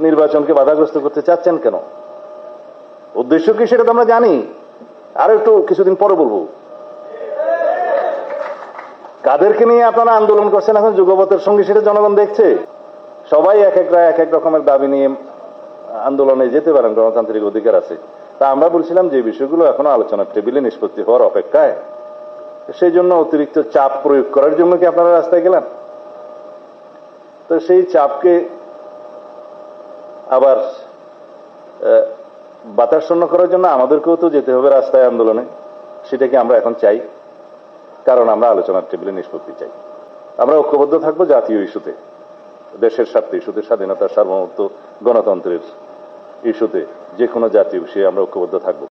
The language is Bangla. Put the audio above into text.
নির্বাচনকে বাধাগ্রস্ত করতে চাচ্ছেন কেন? উদ্দেশ্য কি সেটা তো আমরা জানি। আরও একটু কিছুদিন পরে বলব। কাদেরকে নিয়ে আপনারা আন্দোলন করছেন এখন যুগপথের সঙ্গে সেটা জনগণ দেখছে। সবাই এক এক রায়, এক এক রকমের দাবি নিয়ে আন্দোলনে যেতে পারেন, গণতান্ত্রিক অধিকার আছে। তা আমরা বলছিলাম যে বিষয়গুলো এখনও আলোচনার টেবিলে নিষ্পত্তি হওয়ার অপেক্ষায়। সেই জন্য অতিরিক্ত চাপ প্রয়োগ করার জন্য কি আপনারা রাস্তায় গেলেন? তো সেই চাপকে আবার বাতাস শূন্য করার জন্য আমাদেরকেও তো যেতে হবে রাস্তায় আন্দোলনে। সেটাকে আমরা এখন চাই। কারণ আমরা আলোচনার টেবিলে নিষ্পত্তি চাই। আমরা ঐক্যবদ্ধ থাকব জাতীয় ইস্যুতে। দেশের স্বার্থে, ইস্যুতে স্বাধীনতা সার্বভৌমত্ব গণতন্ত্রের ইস্যুতে যে কোনো জাতীয় বিষয়ে আমরা ঐক্যবদ্ধ থাকব।